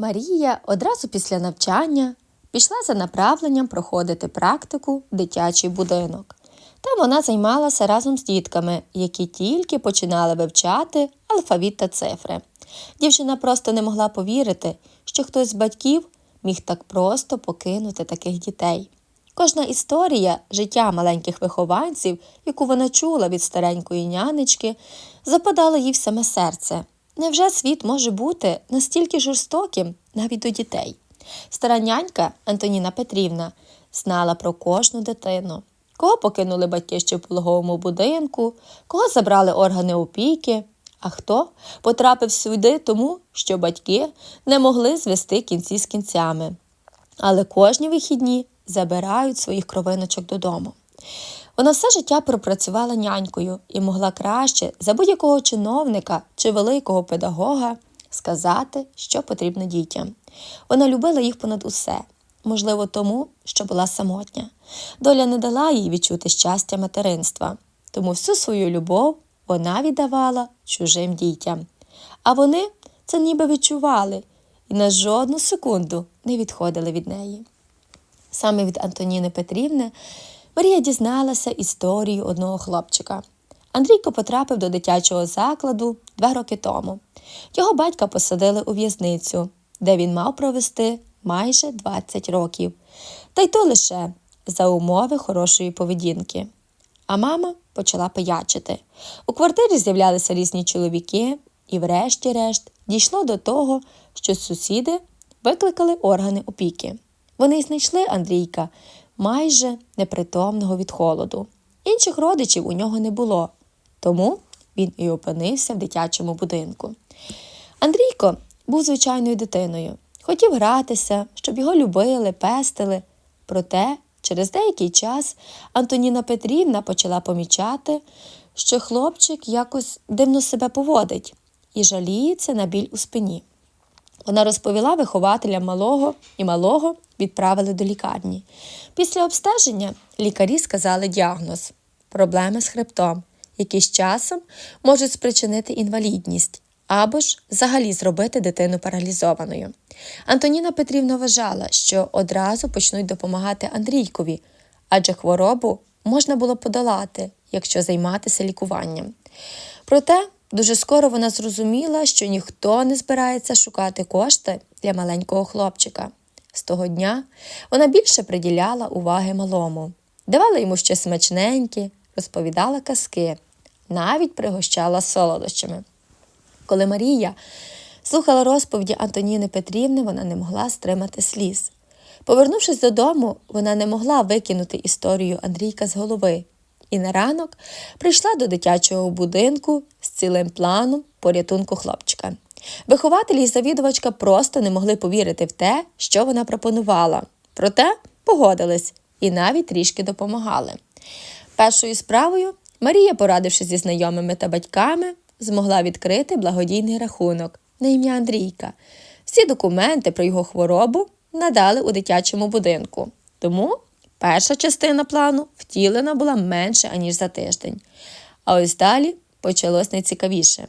Марія одразу після навчання пішла за направленням проходити практику в дитячий будинок. Там вона займалася разом з дітками, які тільки починали вивчати алфавіт та цифри. Дівчина просто не могла повірити, що хтось з батьків міг так просто покинути таких дітей. Кожна історія життя маленьких вихованців, яку вона чула від старенької нянечки, западала їй в саме серце. Невже світ може бути настільки жорстоким навіть до дітей? Стара нянька Антоніна Петрівна знала про кожну дитину, кого покинули батьки ще в пологовому будинку, кого забрали органи опіки, а хто потрапив сюди тому, що батьки не могли звести кінці з кінцями. Але кожні вихідні забирають своїх кровиночок додому. Вона все життя пропрацювала нянькою і могла краще за будь-якого чиновника чи великого педагога сказати, що потрібно дітям. Вона любила їх понад усе, можливо, тому, що була самотня. Доля не дала їй відчути щастя материнства, тому всю свою любов вона віддавала чужим дітям. А вони це ніби відчували і на жодну секунду не відходили від неї. Саме від Антоніни Петрівни Марія дізналася історію одного хлопчика. Андрійко потрапив до дитячого закладу два роки тому. Його батька посадили у в'язницю, де він мав провести майже 20 років, та й то лише за умови хорошої поведінки. А мама почала пиячити. У квартирі з'являлися різні чоловіки, і, врешті-решт, дійшло до того, що сусіди викликали органи опіки. Вони знайшли Андрійка майже непритомного від холоду. Інших родичів у нього не було, тому він і опинився в дитячому будинку. Андрійко був звичайною дитиною, хотів гратися, щоб його любили, пестили. Проте через деякий час Антоніна Петрівна почала помічати, що хлопчик якось дивно себе поводить і жаліється на біль у спині. Вона розповіла вихователям малого і малого відправили до лікарні. Після обстеження лікарі сказали діагноз проблеми з хребтом, які з часом можуть спричинити інвалідність або ж взагалі зробити дитину паралізованою. Антоніна Петрівна вважала, що одразу почнуть допомагати Андрійкові, адже хворобу можна було подолати, якщо займатися лікуванням. Проте дуже скоро вона зрозуміла, що ніхто не збирається шукати кошти для маленького хлопчика. З того дня вона більше приділяла уваги малому, давала йому щось смачненьке, розповідала казки, навіть пригощала солодощами. Коли Марія слухала розповіді Антоніни Петрівни, вона не могла стримати сліз. Повернувшись додому, вона не могла викинути історію Андрійка з голови і на ранок прийшла до дитячого будинку з цілим планом порятунку хлопчика. Вихователі і завідувачка просто не могли повірити в те, що вона пропонувала. Проте погодились і навіть трішки допомагали. Першою справою Марія, порадившись зі знайомими та батьками, змогла відкрити благодійний рахунок на ім'я Андрійка. Всі документи про його хворобу надали у дитячому будинку. Тому перша частина плану втілена була менше, аніж за тиждень. А ось далі почалось найцікавіше.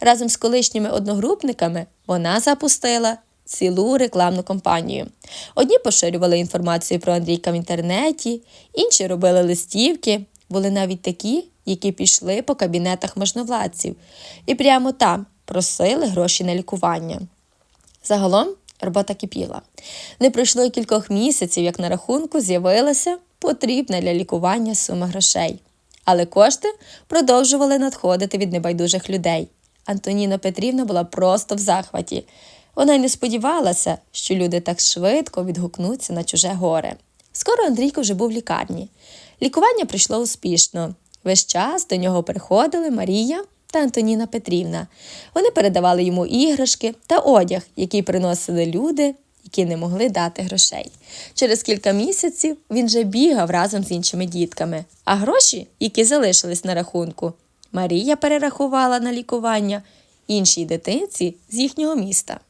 Разом з колишніми одногрупниками вона запустила цілу рекламну кампанію. Одні поширювали інформацію про Андрійка в інтернеті, інші робили листівки, були навіть такі, які пішли по кабінетах можновладців і прямо там просили гроші на лікування. Загалом робота кипіла. Не пройшло й кількох місяців, як на рахунку з'явилася потрібна для лікування сума грошей. Але кошти продовжували надходити від небайдужих людей. Антоніна Петрівна була просто в захваті. Вона й не сподівалася, що люди так швидко відгукнуться на чуже горе. Скоро Андрійко вже був в лікарні. Лікування пройшло успішно. Весь час до нього приходили Марія та Антоніна Петрівна. Вони передавали йому іграшки та одяг, який приносили люди, які не могли дати грошей. Через кілька місяців він вже бігав разом з іншими дітками, а гроші, які залишились на рахунку, Марія перерахувала на лікування іншій дитинці з їхнього міста.